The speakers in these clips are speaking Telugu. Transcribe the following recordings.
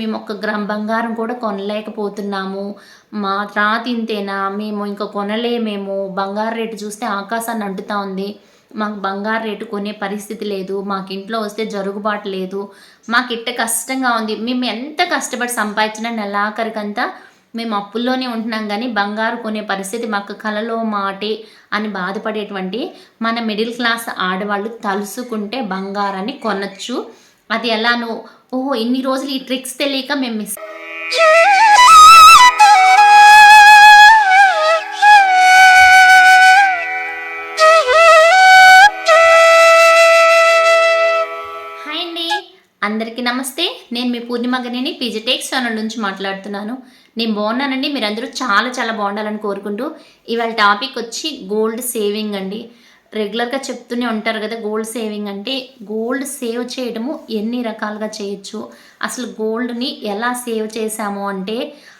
మేము ఒక్క గ్రామ్ బంగారం కూడా కొనలేకపోతున్నాము. మా రాతింతేనా మేము ఇంకా కొనలేమేము. బంగారు రేటు చూస్తే ఆకాశాన్ని అంటుతా ఉంది. మాకు బంగారు రేటు కొనే పరిస్థితి లేదు. మాకు ఇంట్లో వస్తే జరుగుబాటు లేదు. మాకు ఇట్ట కష్టంగా ఉంది. మేము ఎంత కష్టపడి సంపాదించిన నెలాఖరికంతా మేము అప్పుల్లోనే ఉంటున్నాం కానీ బంగారు కొనే పరిస్థితి మాకు కలలో మాటే అని బాధపడేటువంటి మన మిడిల్ క్లాస్ ఆడవాళ్ళు తలుసుకుంటే బంగారాన్ని కొనచ్చు. అది ఎలానో ఓహో ఇన్ని రోజులు ఈ ట్రిక్స్ తెలియక మేము మిస్ హాయ్ అండి. అందరికీ నమస్తే. నేను మీ పూర్ణిమ గనేని పీజీటెక్స్ ఛానల్ నుంచి మాట్లాడుతున్నాను. నేను బాగున్నానండి. మీరందరూ చాలా చాలా బాగుండాలని కోరుకుంటూ ఇవాళ టాపిక్ వచ్చి గోల్డ్ సేవింగ్ అండి. రెగ్యులర్గా చెప్తూనే ఉంటారు కదా గోల్డ్ సేవింగ్ అంటే గోల్డ్ సేవ్ చేయడము ఎన్ని రకాలుగా చేయొచ్చు? అసలు గోల్డ్ని ఎలా సేవ్ చేసాము అంటే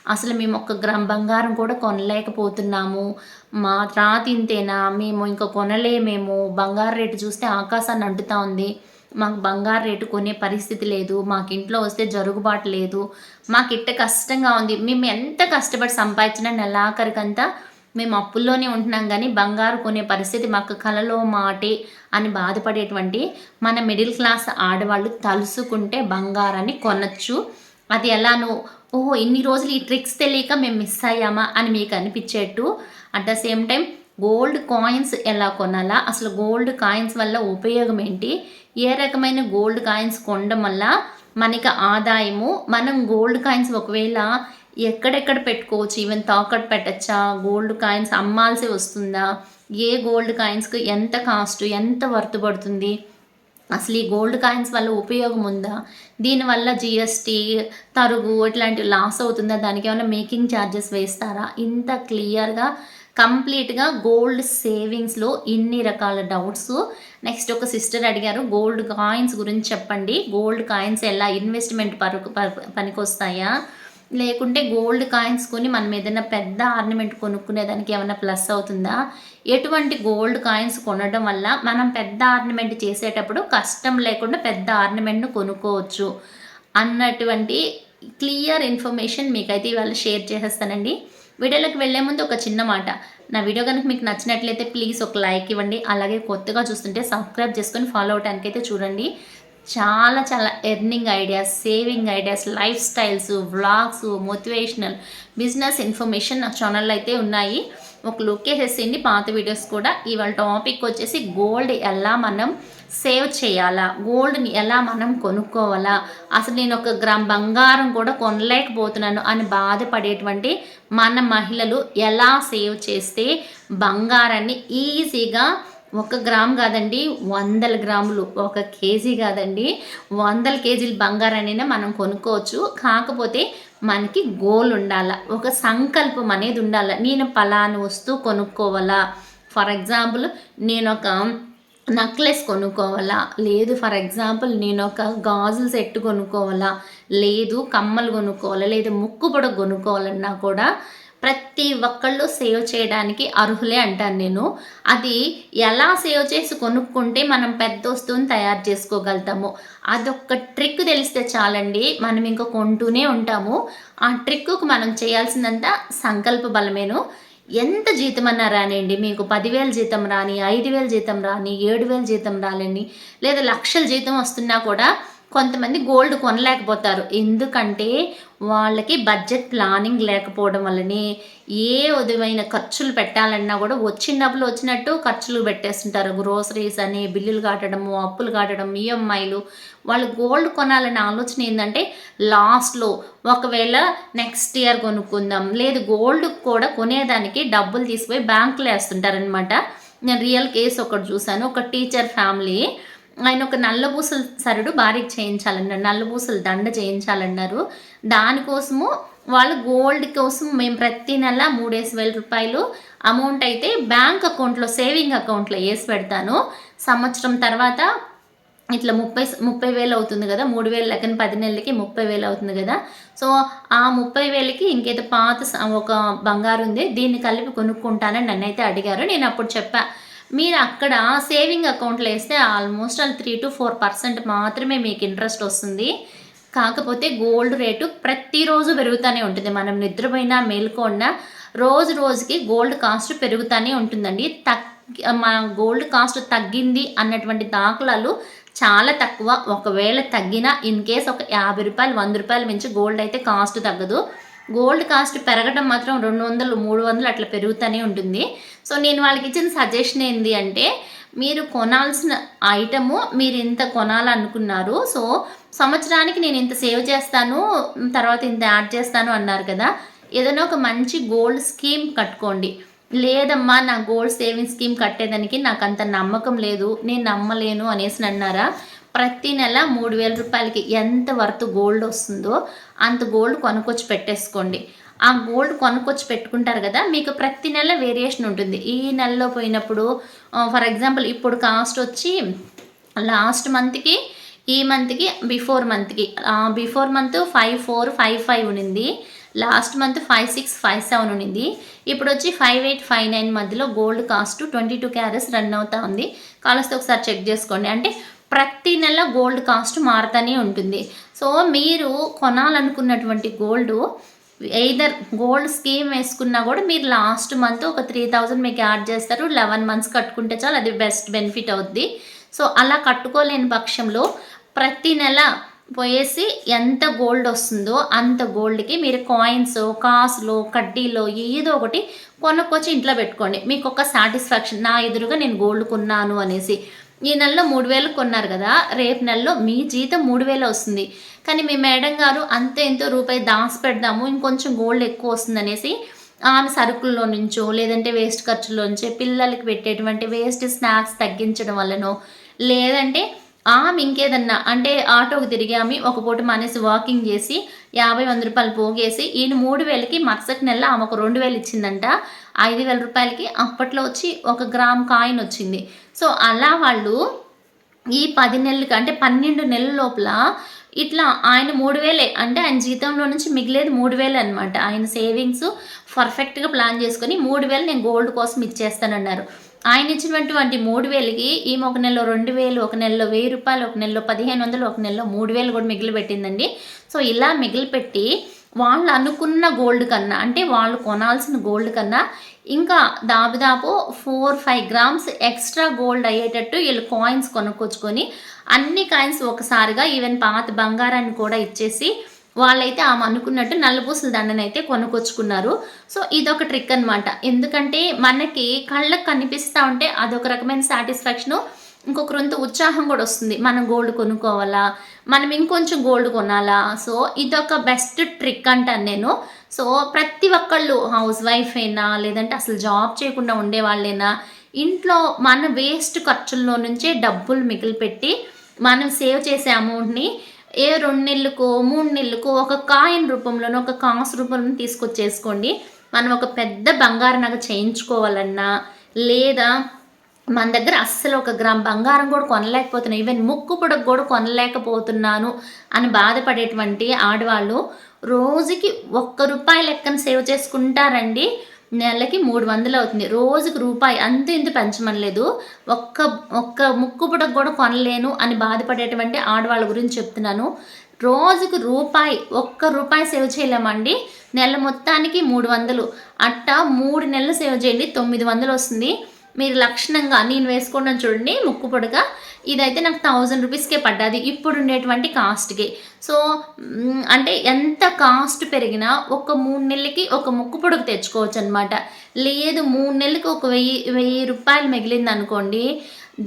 అసలు మేము ఒక్క గ్రామ్ బంగారం కూడా కొనలేకపోతున్నాము. మా రాతింతేనా మేము ఇంకా కొనలేమేమో. బంగారు రేటు చూస్తే ఆకాశాన్ని అంటుతా ఉంది. మాకు బంగారు రేటు కొనే పరిస్థితి లేదు. మాకు ఇంట్లో వస్తే జరుగుబాటు లేదు. మాకు ఇట్ట కష్టంగా ఉంది. మేము ఎంత కష్టపడి సంపాదించినా నెలాఖరికంతా మేము అప్పుల్లోనే ఉంటున్నాం కానీ బంగారు కొనే పరిస్థితి మాకు కలలో మాటే అని బాధపడేటువంటి మన మిడిల్ క్లాస్ ఆడవాళ్ళు తలుసుకుంటే బంగారాన్ని కొనచ్చు. అది ఎలానో ఓహో ఇన్ని రోజులు ఈ ట్రిక్స్ తెలియక మేము మిస్ అయ్యామా అని మీకు అనిపించేట్టు. At the same time gold coins ఎలా కొనాలా? అసలు గోల్డ్ కాయిన్స్ వల్ల ఉపయోగం ఏంటి? ఏ రకమైన గోల్డ్ కాయిన్స్ కొనడం వల్ల మనకి ఆదాయము? మనం గోల్డ్ కాయిన్స్ ఒకవేళ ఎక్కడెక్కడ పెట్టుకోవచ్చు? ఈవెన్ తాకట్టు పెట్టచ్చా? గోల్డ్ కాయిన్స్ అమ్మాల్సి వస్తుందా? ఏ గోల్డ్ కాయిన్స్కి ఎంత కాస్ట్ ఎంత వర్త్ పడుతుంది? అసలు ఈ గోల్డ్ కాయిన్స్ వల్ల ఉపయోగం ఉందా? దీనివల్ల జిఎస్టీ తరుగు ఇట్లాంటివి లాస్ అవుతుందా? దానికి ఏమైనా మేకింగ్ ఛార్జెస్ వేస్తారా? ఇంత క్లియర్గా కంప్లీట్గా గోల్డ్ సేవింగ్స్లో ఇన్ని రకాల డౌట్స్ నెక్స్ట్ ఒక సిస్టర్ అడిగారు గోల్డ్ కాయిన్స్ గురించి చెప్పండి. గోల్డ్ కాయిన్స్ ఎలా ఇన్వెస్ట్మెంట్ పరకు పనికొస్తాయా? లేకుంటే గోల్డ్ కాయిన్స్ కొని మనం ఏదైనా పెద్ద ఆర్నమెంట్ కొనుక్కునేదానికి ఏమైనా ప్లస్ అవుతుందా? ఎటువంటి గోల్డ్ కాయిన్స్ కొనడం వల్ల మనం పెద్ద ఆర్నమెంట్ చేసేటప్పుడు కష్టం లేకుండా పెద్ద ఆర్నమెంట్ను కొనుక్కోవచ్చు? అన్నటువంటి క్లియర్ ఇన్ఫర్మేషన్ మీకైతే ఇవాళ షేర్ చేసేస్తానండి. వీడియోలోకి వెళ్ళే ముందు ఒక చిన్న మాట. నా వీడియో కనుక మీకు నచ్చినట్లయితే ప్లీజ్ ఒక లైక్ ఇవ్వండి. అలాగే కొత్తగా చూస్తుంటే సబ్స్క్రైబ్ చేసుకొని ఫాలో అవడానికి అయితే చూడండి. చాలా చాలా earning ideas saving ideas lifestyles vlogs motivational business information నా ఛానల్లో అయితే ఉన్నాయి. ఒక లుక్ వేసేసింది పాత వీడియోస్ కూడా. ఇవాళ టాపిక్ వచ్చేసి గోల్డ్ ఎలా మనం సేవ్ చేయాలా? గోల్డ్ని ఎలా మనం కొనుక్కోవాలా? అసలు నేను ఒక గ్రామ్ బంగారం కూడా కొనలేకపోతున్నాను అని బాధపడేటువంటి మన మహిళలు ఎలా సేవ్ చేస్తే బంగారాన్ని ఈజీగా ఒక గ్రామ్ కాదండి వందల గ్రాములు. ఒక కేజీ కాదండి వందల కేజీలు బంగారానైనా మనం కొనుక్కోవచ్చు. కాకపోతే మనకి గోల్ ఉండాల ఒక సంకల్పం అనేది ఉండాల. నేను పలాను వస్తువు కొనుక్కోవాలా? ఫర్ ఎగ్జాంపుల్ నేను ఒక నక్లెస్ కొనుక్కోవాలా? లేదు ఫర్ ఎగ్జాంపుల్ నేను ఒక గాజుల సెట్ కొనుక్కోవాలా? లేదు కమ్మలు కొనుక్కోవాలా? లేదు ముక్కు పొడ కొనుక్కోవాలన్నా కూడా ప్రతి ఒక్కళ్ళు సేవ్ చేయడానికి అర్హులే అంటాను నేను. అది ఎలా సేవ్ చేసి కొనుక్కుంటే మనం పెద్ద వస్తువుని తయారు చేసుకోగలుగుతాము? అదొక్క ట్రిక్ తెలిస్తే చాలండి. మనం ఇంకా కొంటూనే ఉంటాము. ఆ ట్రిక్కు మనం చేయాల్సిందంతా సంకల్ప బలమేను. ఎంత జీతం అన్నా రానండి మీకు పదివేల జీతం రాని ఐదు వేల జీతం రాని ఏడు వేల జీతం రాలని లేదా లక్షల జీతం వస్తున్నా కూడా కొంతమంది గోల్డ్ కొనలేకపోతారు. ఎందుకంటే వాళ్ళకి బడ్జెట్ ప్లానింగ్ లేకపోవడం వల్లనే ఏ విధమైన ఖర్చులు పెట్టాలన్నా కూడా వచ్చిన డబ్బులు వచ్చినట్టు ఖర్చులు పెట్టేస్తుంటారు. గ్రోసరీస్ అని బిల్లులు కట్టడము అప్పులు కట్టడం ఈఎంఐలు వాళ్ళు గోల్డ్ కొనాలనే ఆలోచన ఏంటంటే లాస్ట్లో ఒకవేళ నెక్స్ట్ ఇయర్ కొనుక్కుందాం. లేదు గోల్డ్ కూడా కొనేదానికి డబ్బులు తీసుకుపోయి బ్యాంకులో వేస్తుంటారనమాట నేను రియల్ కేసు ఒకటి చూశాను. ఒక టీచర్ ఫ్యామిలీ ఆయన ఒక నల్లబూసల సరుడు భారీకి చేయించాలన్నారు. నల్లబూసలు దండ చేయించాలన్నారు. దానికోసము వాళ్ళు గోల్డ్ కోసం మేము ప్రతి నెల మూడేసి వేల రూపాయలు అమౌంట్ అయితే బ్యాంక్ అకౌంట్లో సేవింగ్ అకౌంట్లో వేసి పెడతాను. సంవత్సరం తర్వాత ఇట్లా ముప్పై ముప్పై వేలు అవుతుంది కదా మూడు వేలు లెక్కన పది నెలలకి ముప్పై వేలు అవుతుంది కదా. సో ఆ ముప్పై వేలకి ఇంకేదో పాత ఒక బంగారు ఉంది. దీన్ని కలిపి కొనుక్కుంటానని నన్నైతే అడిగారు. నేను అప్పుడు చెప్పా మీరు అక్కడ సేవింగ్ అకౌంట్లో వేస్తే ఆల్మోస్ట్ అది త్రీ టు ఫోర్ పర్సెంట్ మాత్రమే మీకు ఇంట్రెస్ట్ వస్తుంది. కాకపోతే గోల్డ్ రేటు ప్రతిరోజు పెరుగుతూనే ఉంటుంది. మనం నిద్రపోయినా మేల్కొన్నా రోజు రోజుకి గోల్డ్ కాస్ట్ పెరుగుతూనే ఉంటుందండి. తగ్ మన గోల్డ్ కాస్ట్ తగ్గింది అన్నటువంటి దాఖలాలు చాలా తక్కువ. ఒకవేళ తగ్గినా ఇన్ కేస్ ఒక యాభై రూపాయలు వంద రూపాయలు మించి గోల్డ్ అయితే కాస్ట్ తగ్గదు. గోల్డ్ కాస్ట్ పెరగడం మాత్రం రెండు వందలు మూడు వందలు అట్లా పెరుగుతూనే ఉంటుంది. సో నేను వాళ్ళకి ఇచ్చిన సజెషన్ ఏంటి అంటే మీరు కొనాల్సిన ఐటము మీరు ఇంత కొనాలనుకున్నారు. సో సంవత్సరానికి నేను ఇంత సేవ్ చేస్తాను తర్వాత ఇంత యాడ్ చేస్తాను అన్నారు కదా. ఏదైనా ఒక మంచి గోల్డ్ స్కీమ్ కట్టుకోండి. లేదమ్మా నా గోల్డ్ సేవింగ్ స్కీమ్ కట్టేదానికి నాకు అంత నమ్మకం లేదు నేను నమ్మలేను అనేసి అన్నారా? ప్రతి నెల మూడు వేల రూపాయలకి ఎంత వర్త్ గోల్డ్ వస్తుందో అంత గోల్డ్ కొనుక్కొచ్చి పెట్టేసుకోండి. ఆ గోల్డ్ కొనుక్కొచ్చి పెట్టుకుంటారు కదా మీకు ప్రతి నెల వేరియేషన్ ఉంటుంది. ఈ నెలలో పోయినప్పుడు ఫర్ ఎగ్జాంపుల్ ఇప్పుడు కాస్ట్ వచ్చి లాస్ట్ మంత్కి ఈ మంత్కి బిఫోర్ మంత్కి before month five four five five ఉన్నింది. Last month five six five seven ఉన్నింది. ఇప్పుడు వచ్చి ఫైవ్ ఎయిట్ ఫైవ్ నైన్ మధ్యలో gold cost twenty two carats run అవుతా ఉంది. కాలస్తే ఒకసారి చెక్ చేసుకోండి. అంటే ప్రతి నెల గోల్డ్ కాస్ట్ మారుతూనే ఉంటుంది. సో మీరు కొనాలనుకున్నటువంటి గోల్డ్ ఎయిదర్ గోల్డ్ స్కీమ్ వేసుకున్నా కూడా మీరు లాస్ట్ మంత్ ఒక త్రీ థౌజండ్ మీకు యాడ్ చేస్తారు. లెవెన్ మంత్స్ కట్టుకుంటే చాలు అది బెస్ట్ బెనిఫిట్ అవుద్ది. సో అలా కట్టుకోలేని పక్షంలో ప్రతి నెల పోయేసి ఎంత గోల్డ్ వస్తుందో అంత గోల్డ్కి మీరు కాయిన్స్ కాసులు కడ్డీలో ఏదో ఒకటి కొనుక్కొచ్చి ఇంట్లో పెట్టుకోండి. మీకు ఒక సాటిస్ఫాక్షన్ నా ఎదురుగా నేను గోల్డ్ కొన్నాను అనేసి. ఈ నెలలో మూడు వేలు కొన్నారు కదా రేపు నెలలో మీ జీతం మూడు వేలు వస్తుంది. కానీ మీ మేడం గారు అంతే ఎంతో రూపాయి దాసి పెడదాము ఇంకొంచెం గోల్డ్ ఎక్కువ వస్తుంది అనేసి ఆమె సరుకుల్లో నుంచో లేదంటే వేస్ట్ ఖర్చులోంచో పిల్లలకి పెట్టేటువంటి వేస్ట్ స్నాక్స్ తగ్గించడం వల్లనో లేదంటే ఆమె ఇంకేదన్నా అంటే ఆటోకి తిరిగి ఆమె ఒక పూట మానేసి వాకింగ్ చేసి యాభై వంద రూపాయలు పోగేసి ఈయన మూడు వేలకి మరుసటి నెల ఆమె ఒక రెండు వేలు ఇచ్చిందంట. ఐదు వేల రూపాయలకి అప్పట్లో వచ్చి ఒక గ్రామ్ కాయిన్ వచ్చింది. సో అలా వాళ్ళు ఈ పది నెలలకి అంటే పన్నెండు నెలల లోపల ఇట్లా ఆయన మూడు వేలే అంటే ఆయన జీతంలో నుంచి మిగిలేదు మూడు వేలే అనమాట ఆయన సేవింగ్స్ పర్ఫెక్ట్గా ప్లాన్ చేసుకొని మూడు వేలు నేను గోల్డ్ కోసం ఇచ్చేస్తానన్నారు. ఆయన ఇచ్చినటువంటి మూడు వేలకి ఈమె ఒక నెలలో రెండు వేలు ఒక నెలలో వెయ్యి రూపాయలు ఒక నెలలో పదిహేను వందలు ఒక నెలలో మూడు వేలు కూడా మిగిలి పెట్టిందండి. సో ఇలా మిగిలి పెట్టి వాళ్ళు అనుకున్న గోల్డ్ కన్నా అంటే వాళ్ళు కొనాల్సిన గోల్డ్ కన్నా ఇంకా దాదాపు four five grams extra gold అయ్యేటట్టు వీళ్ళు కాయిన్స్ కొనుక్కొచ్చుకొని అన్ని కాయిన్స్ ఒకసారిగా ఈవెన్ పాత బంగారాన్ని కూడా ఇచ్చేసి వాళ్ళైతే ఆమె అనుకున్నట్టు నల్లపూసల దండను అయితే కొనుక్కొచ్చుకున్నారు. సో ఇదొక ట్రిక్ అనమాట ఎందుకంటే మనకి కళ్ళకు కనిపిస్తూ ఉంటే అదొక రకమైన సాటిస్ఫాక్షను ఇంకొక రొంత ఉత్సాహం కూడా వస్తుంది. మనం గోల్డ్ కొనుక్కోవాలా? మనం ఇంకొంచెం గోల్డ్ కొనాలా? సో ఇదొక బెస్ట్ ట్రిక్ అంటాను నేను. సో ప్రతి ఒక్కళ్ళు హౌస్ వైఫ్ అయినా లేదంటే అసలు జాబ్ చేయకుండా ఉండే వాళ్ళైనా ఇంట్లో మన వేస్ట్ ఖర్చుల్లో నుంచే డబ్బులు మిగిలిపెట్టి మనం సేవ్ చేసే అమౌంట్ని ఏ రెండు నెలలకో మూడు నెలలకో ఒక కాయిన్ రూపంలోనో ఒక కాస్ రూపంలో తీసుకొచ్చేసుకోండి. మనం ఒక పెద్ద బంగారు నగ చేయించుకోవాలన్నా లేదా మన దగ్గర అస్సలు ఒక గ్రామ్ బంగారం కూడా కొనలేకపోతున్నాను ఈవెన్ ముక్కు పొడకు కూడా కొనలేకపోతున్నాను అని బాధపడేటువంటి ఆడవాళ్ళు రోజుకి ఒక్క రూపాయి లెక్కన సేవ్ చేసుకుంటారండి. నెలకి మూడు వందలు అవుతుంది. రోజుకి రూపాయి అంత ఇంత పెంచమనలేదు. ఒక్క ఒక్క ముక్కు పుటకు కూడా కొనలేను అని బాధపడేటువంటి ఆడవాళ్ళ గురించి చెప్తున్నాను. రోజుకు రూపాయి ఒక్క రూపాయి సేవ్ చేయలేమండి. నెల మొత్తానికి మూడు వందలు. అట్టా మూడు నెలలు సేవ్ చేయండి తొమ్మిది వందలు వస్తుంది. మీరు లక్షణంగా నేను వేసుకోవడం చూడండి ముక్కు పొడగా. ఇదైతే నాకు థౌజండ్ రూపీస్కే పడ్డది. ఇప్పుడు ఉండేటువంటి కాస్ట్కి సో అంటే ఎంత కాస్ట్ పెరిగినా ఒక మూడు నెలలకి ఒక ముక్కు పొడుగు తెచ్చుకోవచ్చు అనమాట లేదు మూడు నెలలకి ఒక వెయ్యి వెయ్యి రూపాయలు మిగిలింది అనుకోండి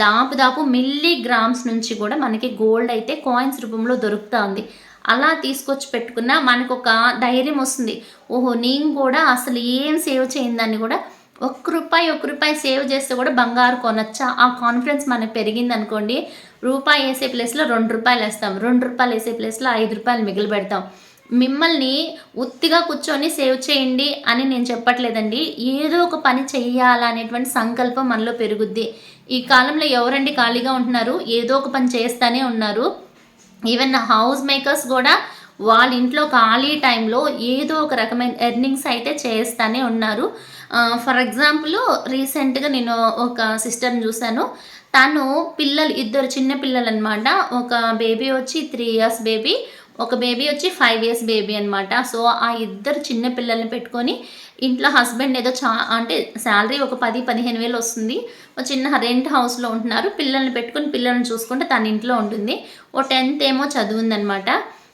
దాపు మిల్లీ గ్రామ్స్ నుంచి కూడా మనకి గోల్డ్ అయితే కాయిన్స్ రూపంలో దొరుకుతుంది. అలా తీసుకొచ్చి పెట్టుకున్నా మనకు ఒక ధైర్యం వస్తుంది. ఓహో నేను కూడా అసలు ఏం సేవ్ చేయిందని కూడా ఒక్క రూపాయి ఒక్క రూపాయి సేవ్ చేస్తే కూడా బంగారు కొనొచ్చా? ఆ కాన్ఫిడెన్స్ మనకు పెరిగింది అనుకోండి రూపాయి వేసే ప్లేస్లో రెండు రూపాయలు వేస్తాం. రెండు రూపాయలు వేసే ప్లేస్లో ఐదు రూపాయలు మిగిలి పెడతాం. మిమ్మల్ని ఉత్తిగా కూర్చొని సేవ్ చేయండి అని నేను చెప్పట్లేదండి. ఏదో ఒక పని చేయాలనేటువంటి సంకల్పం మనలో పెరుగుద్ది. ఈ కాలంలో ఎవరండి ఖాళీగా ఉంటున్నారు? ఏదో ఒక పని చేస్తూనే ఉన్నారు. ఈవెన్ హౌస్ మేకర్స్ కూడా వాళ్ళ ఇంట్లో ఖాళీ టైంలో ఏదో ఒక రకమైన ఎర్నింగ్స్ అయితే చేస్తూనే ఉన్నారు. ఫర్ ఎగ్జాంపుల్ రీసెంట్గా నేను ఒక సిస్టర్ని చూశాను. తను పిల్లలు ఇద్దరు చిన్న పిల్లలు అనమాట ఒక బేబీ వచ్చి త్రీ ఇయర్స్ బేబీ ఒక బేబీ వచ్చి ఫైవ్ ఇయర్స్ బేబీ అనమాట సో ఆ ఇద్దరు చిన్న పిల్లల్ని పెట్టుకొని ఇంట్లో హస్బెండ్ ఏదో చా అంటే శాలరీ ఒక పది పదిహేను వేలు వస్తుంది. ఒక చిన్న రెంట్ హౌస్లో ఉంటున్నారు. పిల్లల్ని పెట్టుకొని పిల్లల్ని చూసుకుంటే తన ఇంట్లో ఉంటుంది. ఓ టెన్త్ ఏమో చదువుందనమాట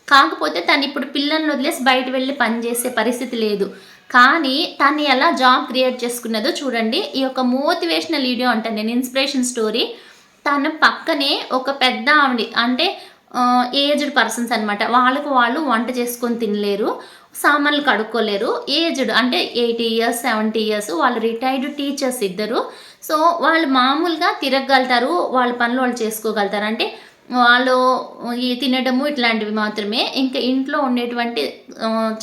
కాకపోతే తను ఇప్పుడు పిల్లల్ని వదిలేసి బయట వెళ్ళి పనిచేసే పరిస్థితి లేదు. కానీ తను ఎలా జాబ్ క్రియేట్ చేసుకున్నదో చూడండి. ఈ యొక్క మోటివేషనల్ వీడియో అంటాను నేను ఇన్స్పిరేషన్ స్టోరీ. తను పక్కనే ఒక పెద్ద ఆవిడ అంటే ఏజ్డ్ పర్సన్స్ అనమాట వాళ్ళకు వాళ్ళు వంట చేసుకొని తినలేరు సామాన్లు కడుక్కోలేరు. ఏజ్డ్ అంటే ఎయిటీ ఇయర్స్ సెవెంటీ ఇయర్స్ వాళ్ళు రిటైర్డ్ టీచర్స్ ఇద్దరు. సో వాళ్ళు మామూలుగా తిరగలుగుతారు వాళ్ళ పనులు వాళ్ళు చేసుకోగలుగుతారు. అంటే వాళ్ళు ఈ తినడము ఇట్లాంటివి మాత్రమే. ఇంకా ఇంట్లో ఉండేటువంటి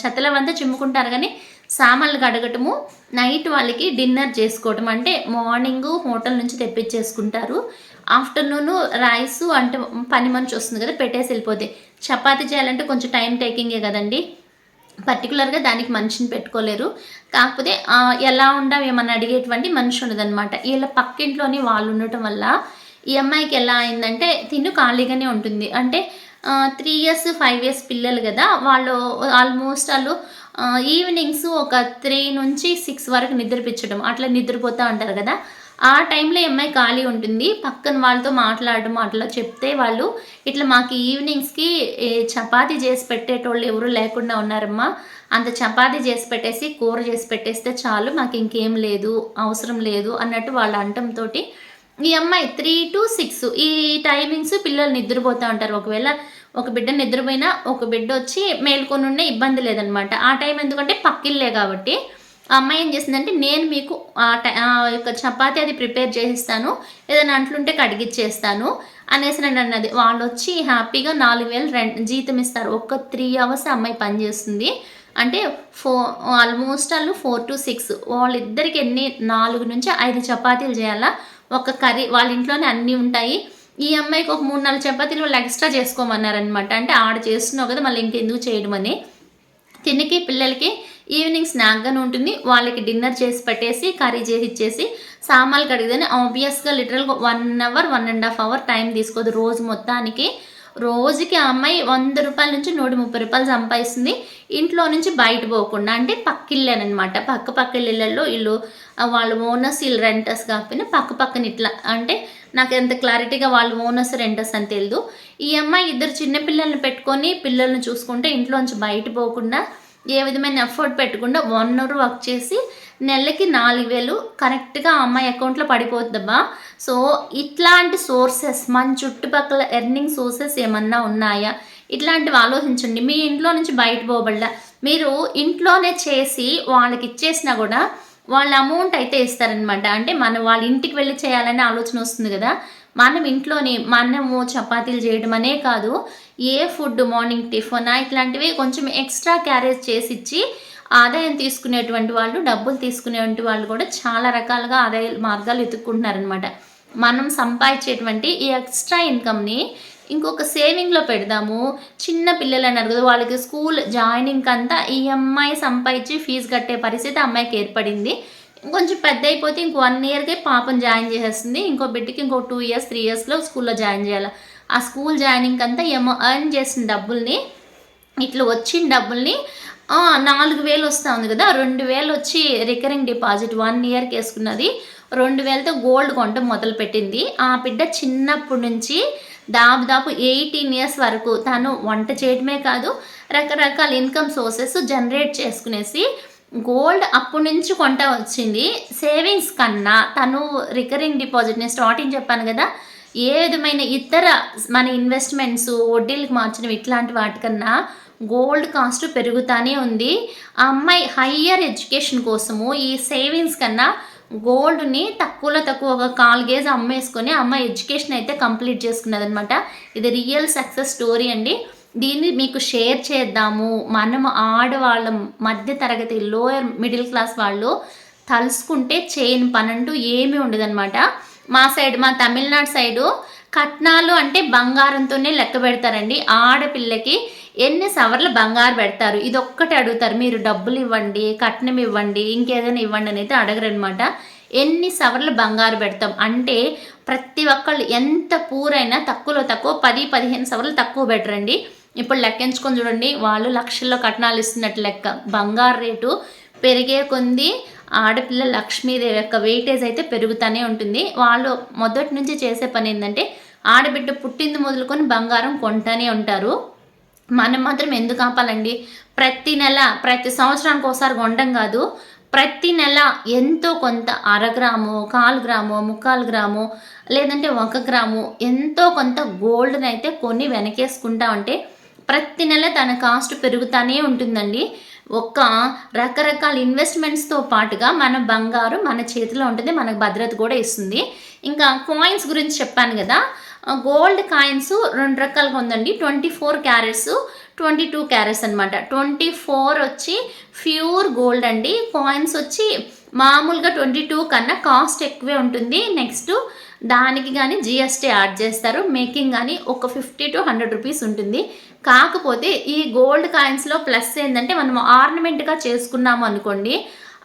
చెత్తలవంతా చిమ్ముకుంటారు కానీ సామాన్లు కడగటము నైట్ వాళ్ళకి డిన్నర్ చేసుకోవటం అంటే మార్నింగ్ హోటల్ నుంచి తెప్పించేసుకుంటారు. ఆఫ్టర్నూన్ రైస్ అంటే పని మనిషి వస్తుంది కదా పెట్టేసి వెళ్ళిపోతే. చపాతీ చేయాలంటే కొంచెం టైం టేకింగే కదండి. పర్టికులర్గా దానికి మనిషిని పెట్టుకోలేరు. కాకపోతే ఎలా ఉండవు ఏమన్నా అడిగేటువంటి మనిషి ఉండదన్నమాట. వీళ్ళ పక్కింట్లోని వాళ్ళు ఉండటం వల్ల ఈ అమ్మాయికి ఎలా అయిందంటే తిను ఖాళీగానే ఉంటుంది. అంటే త్రీ ఇయర్స్ ఫైవ్ ఇయర్స్ పిల్లలు కదా వాళ్ళు ఆల్మోస్ట్ వాళ్ళు ఈవినింగ్స్ ఒక త్రీ నుంచి సిక్స్ వరకు నిద్రపించడం అట్లా నిద్రపోతూ ఉంటారు కదా. ఆ టైంలో అమ్మాయి ఖాళీ ఉంటుంది. పక్కన వాళ్ళతో మాట్లాడడం అట్లా చెప్తే వాళ్ళు ఇట్లా మాకు ఈవినింగ్స్కి చపాతీ చేసి పెట్టేటోళ్ళు ఎవరు లేకుండా ఉన్నారమ్మా. అంత చపాతీ చేసి పెట్టేసి కూర చేసి పెట్టేస్తే చాలు మాకు ఇంకేం లేదు అవసరం లేదు అన్నట్టు వాళ్ళ అంటంతో ఈ అమ్మాయి త్రీ టు సిక్స్ ఈ టైమింగ్స్ పిల్లలు నిద్రపోతూ ఉంటారు. ఒకవేళ ఒక బిడ్డ నిద్రపోయినా ఒక బిడ్డ వచ్చి మేల్కొని ఉండే ఇబ్బంది లేదనమాట. ఆ టైం ఎందుకంటే పక్కిల్లే కాబట్టి. ఆ అమ్మాయి ఏం చేసిందంటే నేను మీకు ఆ యొక్క చపాతి అది ప్రిపేర్ చేసిస్తాను. ఏదైనా అంట్లుంటే కడిగిచ్చేస్తాను అనేసి నేను అన్నది. వాళ్ళు వచ్చి హ్యాపీగా నాలుగు వేలు రెండు జీతం ఇస్తారు. ఒక్క త్రీ అవర్స్ అమ్మాయి పనిచేస్తుంది అంటే ఫో ఆల్మోస్ట్ వాళ్ళు ఫోర్ టు సిక్స్ వాళ్ళిద్దరికి ఎన్ని? నాలుగు నుంచి ఐదు చపాతీలు చేయాలా? ఒక కర్రీ వాళ్ళ ఇంట్లోనే అన్నీ ఉంటాయి. ఈ అమ్మాయికి ఒక మూడు నాలుగు చపాతీలు వాళ్ళు ఎక్స్ట్రా చేసుకోమన్నారనమాట అంటే ఆడ చేస్తున్నావు కదా మళ్ళీ ఇంకెందుకు చేయడం అని తినికి పిల్లలకి ఈవినింగ్ స్నాక్గానే ఉంటుంది. వాళ్ళకి డిన్నర్ చేసి పెట్టేసి కర్రీ చేసి ఇచ్చేసి సామాన్లు కడిగిదని ఆబ్వియస్గా లిటరల్గా one hour one and half hour time తీసుకోదు. రోజు మొత్తానికి రోజుకి ఆ అమ్మాయి వంద రూపాయల నుంచి నూట ముప్పై రూపాయలు సంపాదిస్తుంది. ఇంట్లో నుంచి బయట పోకుండా అంటే పక్కిళ్ళనమాట పక్క పక్క ఇళ్ళల్లో ఇల్లు వాళ్ళు ఓనర్స్ ఇల్లు రెంటర్స్ కాకపోయినా పక్క పక్కన ఇట్లా అంటే నాకు ఎంత క్లారిటీగా వాళ్ళు ఓనర్స్ రెంటర్స్ అని తెలియదు ఈ అమ్మాయి ఇద్దరు చిన్నపిల్లల్ని పెట్టుకొని పిల్లల్ని చూసుకుంటే ఇంట్లోంచి బయట పోకుండా ఏ విధమైన ఎఫర్ట్ పెట్టకుండా వన్ అవర్ వర్క్ చేసి నెలకి నాలుగు వేలు. కరెక్ట్గా అమ్మాయి అకౌంట్లో పడిపోతుందబ్బా సో ఇట్లాంటి సోర్సెస్ మన చుట్టుపక్కల ఎర్నింగ్ సోర్సెస్ ఏమన్నా ఉన్నాయా? ఇట్లాంటివి ఆలోచించండి. మీ ఇంట్లో నుంచి బయట పోబడ్డా మీరు ఇంట్లోనే చేసి వాళ్ళకి ఇచ్చేసినా కూడా వాళ్ళ అమౌంట్ అయితే ఇస్తారనమాట. అంటే మనం వాళ్ళ ఇంటికి వెళ్ళి చేయాలనే ఆలోచన వస్తుంది కదా. మనం ఇంట్లోనే మనము చపాతీలు చేయడం అనే కాదు. ఏ ఫుడ్ మార్నింగ్ టిఫిన్ ఇట్లాంటివి కొంచెం ఎక్స్ట్రా క్యారేజ్ చేసి ఇచ్చి ఆదాయం తీసుకునేటువంటి వాళ్ళు డబ్బులు తీసుకునేటువంటి వాళ్ళు కూడా చాలా రకాలుగా ఆదాయ మార్గాలు ఎత్తుక్కుంటున్నారనమాట మనం సంపాదించేటువంటి ఈ ఎక్స్ట్రా ఇన్కమ్ని ఇంకొక సేవింగ్లో పెడదాము. చిన్న పిల్లలు అన్నారు కదా వాళ్ళకి స్కూల్ జాయినింగ్ అంతా ఈఎంఐ సంపాదించి ఫీజు కట్టే పరిస్థితి అమ్మాయికి ఏర్పడింది. కొంచెం పెద్ద అయిపోతే ఇంకో వన్ ఇయర్కే పాపం జాయిన్ చేసేస్తుంది. ఇంకో బిడ్డకి ఇంకో టూ ఇయర్స్ త్రీ ఇయర్స్లో స్కూల్లో జాయిన్ చేయాలి. ఆ స్కూల్ జాయినింగ్ అంతా ఏమో ఎర్న్ చేసిన డబ్బుల్ని ఇట్లా వచ్చిన డబ్బుల్ని నాలుగు వేలు వస్తూ ఉంది కదా రెండు వేలు వచ్చి రికరింగ్ డిపాజిట్ వన్ ఇయర్కి వేసుకున్నది. రెండు వేలతో గోల్డ్ కొనడం మొదలుపెట్టింది ఆ బిడ్డ చిన్నప్పటి నుంచి దాదాపు ఎయిటీన్ ఇయర్స్ వరకు తను వంట చేయడమే కాదు రకరకాల ఇన్కమ్ సోర్సెస్ జనరేట్ చేసుకునేసి గోల్డ్ అప్పటి నుంచి కొంట వచ్చింది. సేవింగ్స్ కన్నా తను రికరింగ్ డిపాజిట్ని స్టార్టింగ్ చెప్పాను కదా ఏ విధమైన ఇతర మన ఇన్వెస్ట్మెంట్స్ వడ్డీలకు మార్చడం ఇట్లాంటి వాటికన్నా గోల్డ్ కాస్ట్ పెరుగుతానే ఉంది. ఆ అమ్మాయి హయ్యర్ ఎడ్యుకేషన్ కోసము ఈ సేవింగ్స్ కన్నా గోల్డ్ని తక్కువలో తక్కువ ఒక కాల్ గేజ్ అమ్మేసుకొని అమ్మాయి ఎడ్యుకేషన్ అయితే కంప్లీట్ చేసుకున్నది అనమాట ఇది రియల్ సక్సెస్ స్టోరీ అండి. దీన్ని మీకు షేర్ చేద్దాము. మనం ఆడవాళ్ళం మధ్య తరగతి లోయర్ మిడిల్ క్లాస్ వాళ్ళు తలుసుకుంటే చేయని పనంటూ ఏమీ ఉండదన్నమాట. మా సైడ్ మా తమిళనాడు సైడు కట్నాలు అంటే బంగారంతోనే లెక్క పెడతారండి. ఆడపిల్లకి ఎన్ని సవర్లు బంగారు పెడతారు? ఇది ఒక్కటి అడుగుతారు. మీరు డబ్బులు ఇవ్వండి కట్నం ఇవ్వండి ఇంకేదైనా ఇవ్వండి అని అయితే అడగరనమాట. ఎన్ని సవర్లు బంగారు పెడతాం? అంటే ప్రతి ఒక్కళ్ళు ఎంత పూరైనా తక్కువలో తక్కువ పది పదిహేను సవర్లు తక్కువ పెట్టరండి. ఇప్పుడు లెక్కించుకొని చూడండి వాళ్ళు లక్షల్లో కట్నాలు ఇస్తున్నట్టు లెక్క. బంగారు రేటు పెరిగే కొంది ఆడపిల్ల లక్ష్మీదేవి యొక్క వెయిటేజ్ అయితే పెరుగుతూనే ఉంటుంది. వాళ్ళు మొదటి నుంచి చేసే పని ఏంటంటే ఆడబిడ్డ పుట్టింది మొదలుకొని బంగారం కొంటూనే ఉంటారు. మనం మాత్రం ఎందుకు ఆపాలండి? ప్రతి నెల ప్రతి సంవత్సరానికి ఒకసారి కొండం కాదు. ప్రతి నెల ఎంతో కొంత అరగ్రాము కాలు గ్రాము ముక్కాలు గ్రాము లేదంటే ఒక గ్రాము ఎంతో కొంత గోల్డ్ని అయితే కొన్ని వెనకేసుకుంటా ఉంటే ప్రతి నెల తన కాస్ట్ పెరుగుతూనే ఉంటుందండి. ఒక్క రకరకాల ఇన్వెస్ట్మెంట్స్తో పాటుగా మన బంగారు మన చేతిలో ఉంటుంది మనకు భద్రత కూడా ఇస్తుంది. ఇంకా కాయిన్స్ గురించి చెప్పాను కదా గోల్డ్ కాయిన్స్ రెండు రకాలుగా ఉందండి. Twenty four carats twenty two carats అనమాట ట్వంటీ ఫోర్ వచ్చి ప్యూర్ గోల్డ్ అండి. కాయిన్స్ వచ్చి మామూలుగా ట్వంటీ టూ కన్నా కాస్ట్ ఎక్కువే ఉంటుంది. నెక్స్ట్ దానికి కానీ జిఎస్టీ యాడ్ చేస్తారు. మేకింగ్ కానీ ఒక ఫిఫ్టీ టు హండ్రెడ్ రూపీస్ ఉంటుంది. కాకపోతే ఈ గోల్డ్ కాయిన్స్లో ప్లస్ ఏంటంటే మనం ఆర్నమెంట్గా చేసుకున్నాము అనుకోండి.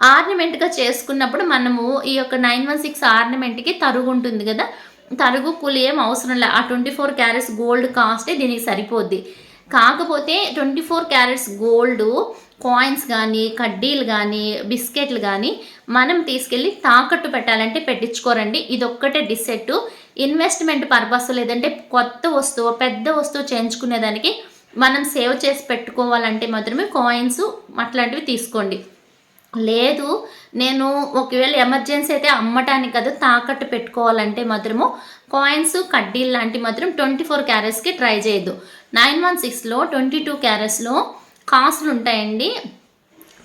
ఆర్నమెంట్గా చేసుకున్నప్పుడు మనము ఈ యొక్క నైన్ వన్ సిక్స్ ఆర్నమెంట్కి తరుగు ఉంటుంది కదా. తరుగు కూలి ఏం అవసరం లే. ఆ ట్వంటీ ఫోర్ క్యారెట్స్ గోల్డ్ కాస్టే దీనికి సరిపోద్ది. కాకపోతే twenty four carats gold coins కానీ కడ్డీలు కానీ బిస్కెట్లు కానీ మనం తీసుకెళ్ళి తాకట్టు పెట్టాలంటే పెట్టించుకోరండి. ఇది ఒక్కటే డిసెట్ ఇన్వెస్ట్మెంట్ పర్పస్ లేదంటే కొత్త వస్తువు పెద్ద వస్తువు చేయించుకునేదానికి మనం సేవ్ చేసి పెట్టుకోవాలంటే మాత్రమే కాయిన్స్ అట్లాంటివి తీసుకోండి. లేదు నేను ఒకవేళ ఎమర్జెన్సీ అయితే అమ్మటానికి కదా తాకట్టు పెట్టుకోవాలంటే మాత్రము కాయిన్స్ కడ్డీలు లాంటి మాత్రం ట్వంటీ ఫోర్ క్యారెట్స్కి ట్రై చేయొద్దు. నైన్ వన్ సిక్స్లో ట్వంటీ టూ క్యారెట్స్లో కాసులు ఉంటాయండి.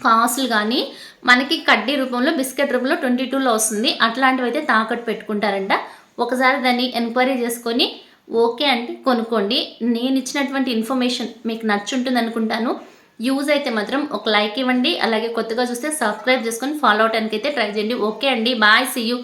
కాసులు కానీ మనకి కడ్డీ రూపంలో బిస్కెట్ రూపంలో ట్వంటీ టూలో వస్తుంది. అట్లాంటివి అయితే తాకట్టు పెట్టుకుంటారంట. ఒకసారి దాన్ని ఎంక్వైరీ చేసుకొని ఓకే అంటే కొనుక్కోండి. నేను ఇచ్చినటువంటి ఇన్ఫర్మేషన్ మీకు నచ్చుంటుంది అనుకుంటాను. యూజ్ అయితే మాత్రం ఒక లైక్ ఇవ్వండి. అలాగే కొత్తగా చూస్తే సబ్స్క్రైబ్ చేసుకొని ఫాలో అవటానికి అయితే ట్రై చేయండి. ఓకే అండి. బాయ్. See you